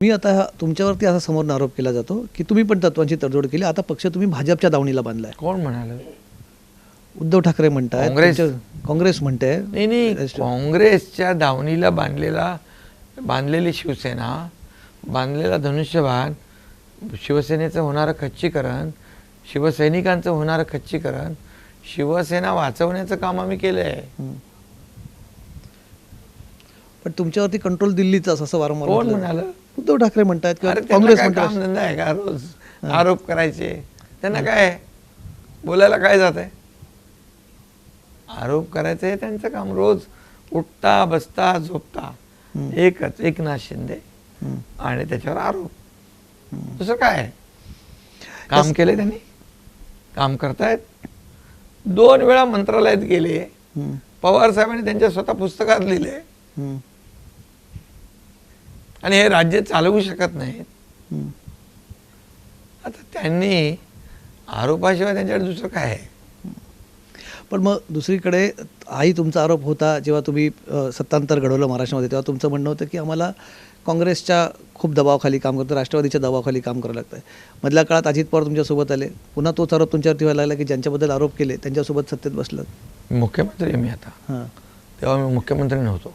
मी आता हा- तुमच्यावरती असा समोर आरोप केला जातो की तुम्ही पण तत्वांची तडजोड केली. आता पक्ष तुम्ही भाजपच्या दावणीला बांधलाय. कोण म्हणाल? उद्धव ठाकरे म्हणताय काँग्रेस? काँग्रेस म्हणते नाही नाही काँग्रेसच्या दावणीला बांधलेला बांधलेली शिवसेना बांधलेला धनुष्यबाण शिवसेनेचं होणारं खच्चीकरण शिवसैनिकांचं होणारं खच्चीकरण शिवसेना वाचवण्याचं काम आम्ही केलं आहे पण तुमच्यावरती कंट्रोल दिल्लीचाच असं वारंवार कोण म्हणाल. उद्धव ठाकरे म्हणतायत किंवा काँग्रेस म्हणतात. धंदा आहे का रोज? आरोप करायचे. त्यांना काय? बोलायला काय जात आहे आरोप करायचं हे त्यांचं काम. रोज उठता बसता झोपता. एकच एकनाथ शिंदे. आणि त्याच्यावर आरोप. दुसरं काय? काम केलंय त्यांनी? काम करतायत? दोन वेळा मंत्रालयात गेले. पवार साहेबांनी त्यांच्या स्वतः पुस्तकात लिहिले. आणि हे राज्य चालवू शकत नाहीत. आता त्यांनी आरोपाशिवाय त्यांच्याकडे दुसरं काय आहे? पण मग दुसरीकडे हाही तुमचा आरोप होता जेव्हा तुम्ही सत्तांतर घडवलं महाराष्ट्रामध्ये तेव्हा तुमचं म्हणणं होतं की आम्हाला काँग्रेसच्या खूप दबावाखाली काम करतो राष्ट्रवादीच्या दबावाखाली काम करावं लागतं मधल्या काळात अजित पवार तुमच्यासोबत आले. पुन्हा तोच आरोप तुमच्यावरती व्हायला लागला की ज्यांच्याबद्दल आरोप केले त्यांच्यासोबत सत्तेत बसलं मुख्यमंत्री मी आता. हां. तेव्हा मी मुख्यमंत्री नव्हतो.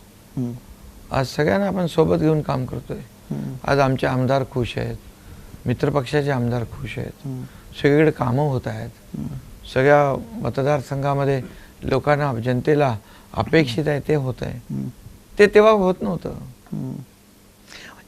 आज सगळ्यांना आपण सोबत घेऊन काम करतोय. आज आमचे आमदार खुश आहेत मित्रपक्षाचे आमदार खुश आहेत. सगळीकडे कामं होत आहेत. सगळ्या मतदारसंघामध्ये लोकांना जनतेला अपेक्षित आहे ते होत आहे. ते तेव्हा होत नव्हतं.